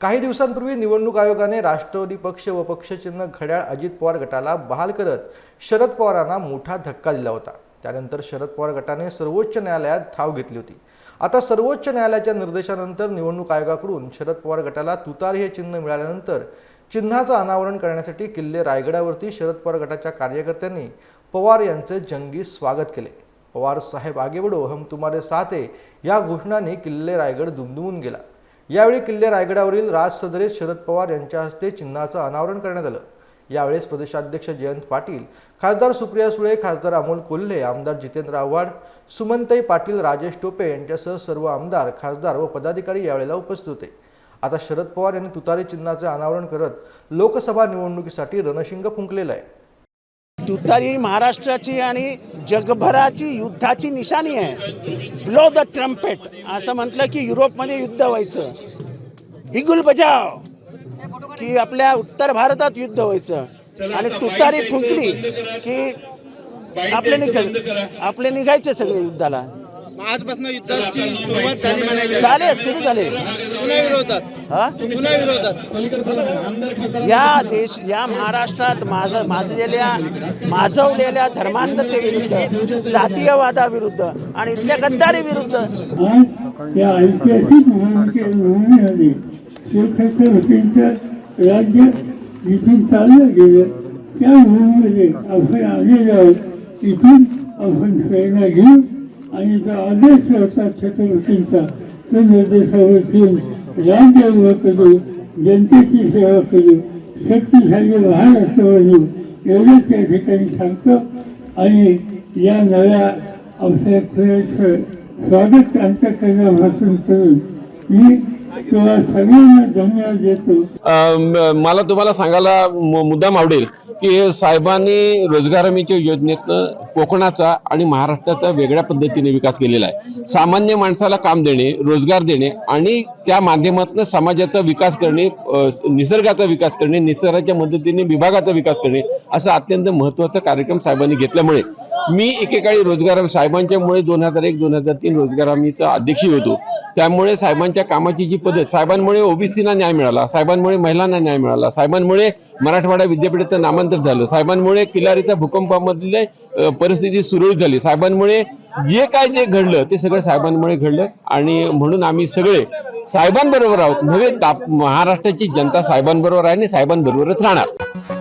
काही दिवसांपूर्वी निवडणूक आयोगाने राष्ट्रवादी पक्ष व पक्षचिन्ह घड्याळ अजित पवार गटाला बहाल करत शरद पवारांना मोठा धक्का दिला होता. त्यानंतर शरद पवार गटाने सर्वोच्च न्यायालयात धाव घेतली होती. आता सर्वोच्च न्यायालयाच्या निर्देशानंतर निवडणूक आयोगाकडून शरद पवार गटाला तुतारी हे चिन्ह मिळाल्यानंतर चिन्हाचं अनावरण करण्यासाठी किल्ले रायगडावरती शरद पवार गटाच्या कार्यकर्त्यांनी पवार यांचे जंगी स्वागत केले. पवार साहेब आगेबडो हम तुम्हारे साथे या घोषणाने किल्ले रायगड दुमदुमून गेला. यावेळी किल्ले रायगडावरील राज सदरेत शरद पवार यांच्या हस्ते चिन्हाचं अनावरण करण्यात आलं. यावेळेस प्रदेशाध्यक्ष जयंत पाटील खासदार सुप्रिया सुळे खासदार अमोल कोल्हे आमदार जितेंद्र आव्हाड सुमनताई पाटील राजेश टोपे यांच्यासह सर्व आमदार खासदार व पदाधिकारी यावेळेला उपस्थित होते. आता शरद पवार यांनी तुतारी चिन्हाचे अनावरण करत लोकसभा निवडणुकीसाठी रणशिंग फुंकलेलं आहे. तुतारी महाराष्ट्राची आणि जगभराची युद्धाची निशाणी आहे. ब्लो द ट्रम्पेट असं म्हटलं की युरोपमध्ये युद्ध व्हायचं. बिगुल बजाव की आपल्या उत्तर भारतात युद्ध व्हायचं. आणि तुतारी फुंकली की आपले निघ आपले निघायचे सगळे युद्धाला. आजपासून युद्धाची सुरुवात झाली म्हणायची झाले सुरू झाले. पुन्हा विरोधात. हा? पुन्हा विरोधात. या देश या महाराष्ट्रात माज माजलेल्या माजवलेल्या धर्मांधतेविरुद्ध जातीयवादाविरुद्ध आणि इथल्या गद्दारी विरुद्ध. आज या राज्य जिथून चाललं गेलं. त्या निवडणुकीमध्ये आपण आलेलो आहोत इथून आपण प्रेरणा घेऊ आणि जो आदेश होता छत्रपतींचा. तो निर्देशावर ठेवून राज्य उभं करू जनतेची सेवा करू शक्तिशाली महाराष्ट्र बनवू एवढंच या ठिकाणी सांगतो. आणि या नव्या अवसराचं स्वागत अंतकरणापासून करून मी तुला सगळ्यांना धन्यवाद देतो. मला तुम्हाला सांगायला मुद्दाम आवडेल की साहेबांनी रोजगार हमीच्या योजनेतनं कोकणाचा आणि महाराष्ट्राचा वेगळ्या पद्धतीने विकास केलेला आहे. सामान्य माणसाला काम देणे रोजगार देणे आणि त्या माध्यमातून समाजाचा विकास करणे निसर्गाचा विकास करणे निसर्गाच्या मदतीने विभागाचा विकास करणे असा अत्यंत महत्त्वाचा कार्यक्रम साहेबांनी घेतल्यामुळे मी एकेकाळी रोजगार साहेबांच्यामुळे दोन हजार एक दोन हजार तीन रोजगार हमीचा अध्यक्षही होतो. त्यामुळे साहेबांच्या कामाची जी पद्धत साहेबांमुळे ओबीसीना न्याय मिळाला साहेबांमुळे महिलांना न्याय मिळाला साहेबांमुळे मराठवाडा विद्यापीठाचं नामांतर झालं साहेबांमुळे किल्लारीच्या भूकंपामधले परिस्थिती सुरळीत झाली साहेबांमुळे जे काय जे घडलं ते सगळं साहेबांमुळे घडलं आणि म्हणून आम्ही सगळे साहेबांबरोबर आहोत. नव्हे महाराष्ट्राची जनता साहेबांबरोबर आहे आणि साहेबांबरोबरच राहणार.